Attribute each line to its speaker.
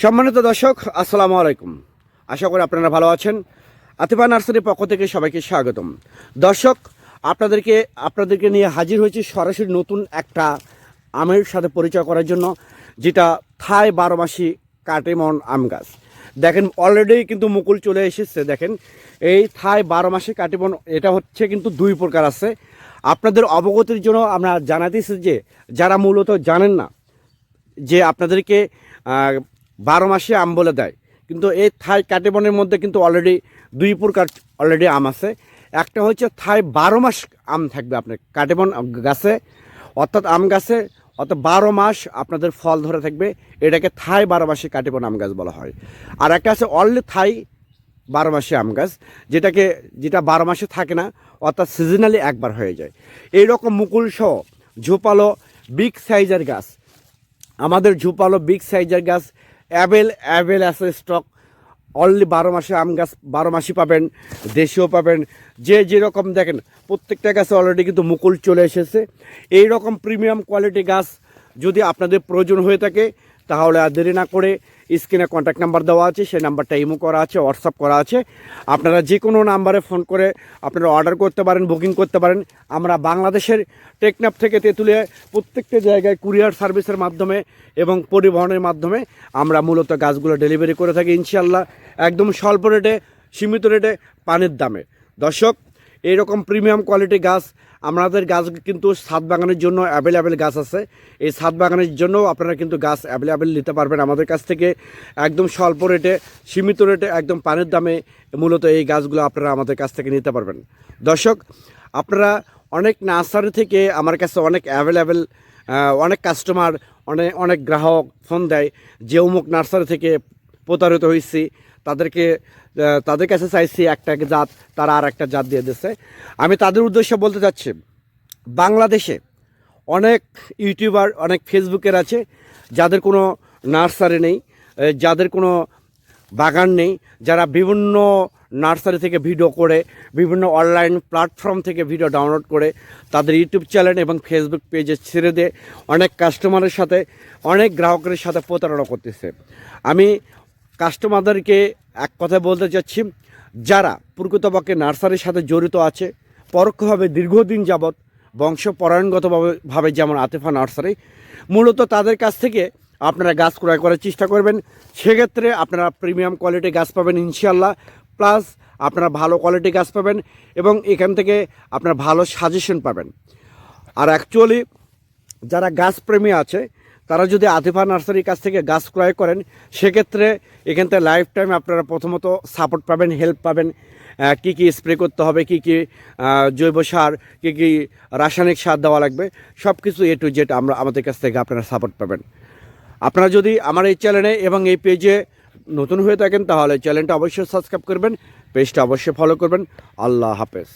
Speaker 1: সম্মানিত দর্শক, আসসালামু আলাইকুম। আশা করি আপনারা ভালো আছেন। আতিফা নার্সারির পক্ষ থেকে সবাইকে স্বাগতম। দর্শক, আপনাদেরকে আপনাদেরকে নিয়ে হাজির হয়েছি সরাসরি নতুন একটা আমের সাথে পরিচয় করার জন্য, যেটা থাই বারো মাসি কাটেমন আম গাছ। দেখেন অলরেডি কিন্তু মুকুল চলে এসেছে, দেখেন। এই থাই বারো মাসি কাটিমন, এটা হচ্ছে কিন্তু দুই প্রকার আছে। আপনাদের অবগতির জন্য আমরা জানাতেছি যে, যারা মূলত জানেন না, যে আপনাদেরকে বারো মাসে আম বলে দেয়। কিন্তু এই থাই কাটেবনের মধ্যে কিন্তু অলরেডি দুই প্রকার অলরেডি আম আছে। একটা হচ্ছে থাই বারো মাস আম থাকবে আপনার কাটেবন গাছে, অর্থাৎ আম গাছে, অর্থাৎ বারো মাস আপনাদের ফল ধরে থাকবে। এটাকে থাই বারো মাসে কাটেবন আম গাছ বলা হয়। আর একটা আছে অনলি থাই বারো মাসে আম গাছ, যেটাকে, যেটা বারো মাসে থাকে না, অর্থাৎ সিজনালি একবার হয়ে যায়। এই রকম মুকুল সহ ঝোপালো বিগ সাইজের গাছ, আমাদের ঝুপালো বিগ সাইজের গাছ অ্যাভেল অ্যাভেল আছে স্টক অনলি বারো মাসে আম গাছ বারো মাসই পাবেন, দেশীয় পাবেন, যে যেরকম দেখেন, প্রত্যেকটা গাছে অলরেডি কিন্তু মুকুল চলে এসেছে। এই রকম প্রিমিয়াম কোয়ালিটি গাছ যদি আপনাদের প্রয়োজন হয়ে থাকে তাহলে আর দেরি না করে স্ক্রিনে কন্ট্যাক্ট নাম্বার দেওয়া আছে, সেই নাম্বারটা ইমো করা আছে হোয়াটসঅ্যাপ করা আছে। আপনারা যে কোনো নাম্বারে ফোন করে আপনারা অর্ডার করতে পারেন বুকিং করতে পারেন। আমরা বাংলাদেশের টেকনাফ থেকে তেঁতুলিয়া প্রত্যেকটা জায়গায় কুরিয়ার সার্ভিসের মাধ্যমে এবং পরিবহনের মাধ্যমে আমরা মূলত গাছগুলো ডেলিভারি করে থাকি ইনশাল্লাহ একদম স্বল্প রেটে সীমিত রেটে পানির দামে। দর্শক, এইরকম প্রিমিয়াম কোয়ালিটি গাছ আমাদের গাছ কিন্তু ছাদ বাগানের জন্য অ্যাভেলেবেল গাছ আছে। এই ছাদ বাগানের জন্য আপনারা কিন্তু গাছ অ্যাভেলেবেল নিতে পারবেন আমাদের কাছ থেকে। একদম স্বল্প রেটে সীমিত রেটে একদম পানির দামে মূলত এই গাছগুলো আপনারা আমাদের কাছ থেকে নিতে পারবেন। দর্শক, আপনারা অনেক নার্সারি থেকে আমার কাছে অনেক অ্যাভেলেবেল অনেক কাস্টমার অনেক অনেক গ্রাহক ফোন দেয় যে অমুক নার্সারি থেকে প্রতারিত হয়েছি। তাদেরকে তাদের কাছে চাইছি একটা জাত, তারা আর একটা জাত দিয়ে দিচ্ছে আমি তাদের উদ্দেশ্যে বলতে চাচ্ছি, বাংলাদেশে অনেক ইউটিউবার, অনেক ফেসবুকের আছে, যাদের কোনো নার্সারি নেই যাদের কোনো বাগান নেই, যারা বিভিন্ন নার্সারি থেকে ভিডিও করে, বিভিন্ন অনলাইন প্ল্যাটফর্ম থেকে ভিডিও ডাউনলোড করে, তাদের ইউটিউব চ্যানেল এবং ফেসবুক পেজে ছেড়ে দিয়ে অনেক কাস্টমারের সাথে, অনেক গ্রাহকের সাথে প্রতারণা করতেছে। আমি কাস্টমারদেরকে এক কথায় বলতে চাচ্ছি, যারা প্রকৃতপক্ষে নার্সারির সাথে জড়িত আছে, পরোক্ষভাবে দীর্ঘদিন যাবৎ বংশ পরায়ণগতভাবে ভাবে যেমন আতেফা নার্সারি, মূলত তাদের কাছ থেকে আপনারা গাছ ক্রয় করার চেষ্টা করবেন। সেক্ষেত্রে আপনারা প্রিমিয়াম কোয়ালিটি গাছ পাবেন ইনশাল্লাহ প্লাস আপনারা ভালো কোয়ালিটি গাছ পাবেন এবং এখান থেকে আপনারা ভালো সাজেশন পাবেন। আর অ্যাকচুয়ালি যারা গাছ প্রেমী আছে তারা যদি আতিফা নার্সারির কাছ থেকে গাছ ক্রয় করেন, সেক্ষেত্রে এখান থেকে লাইফ টাইম আপনারা প্রথমত সাপোর্ট পাবেন হেল্প পাবেন কি কি স্প্রে করতে হবে, কি কি জৈব সার, কি কি রাসায়নিক সার দেওয়া লাগবে সব কিছু এ টু জেড আমরা আমাদের কাছ থেকে আপনারা সাপোর্ট পাবেন। আপনারা যদি আমার এই চ্যানেলে এবং এই পেজে নতুন হয়ে থাকেন, তাহলে চ্যানেলটা অবশ্যই সাবস্ক্রাইব করবেন পেজটা অবশ্যই ফলো করবেন। আল্লাহ হাফেজ।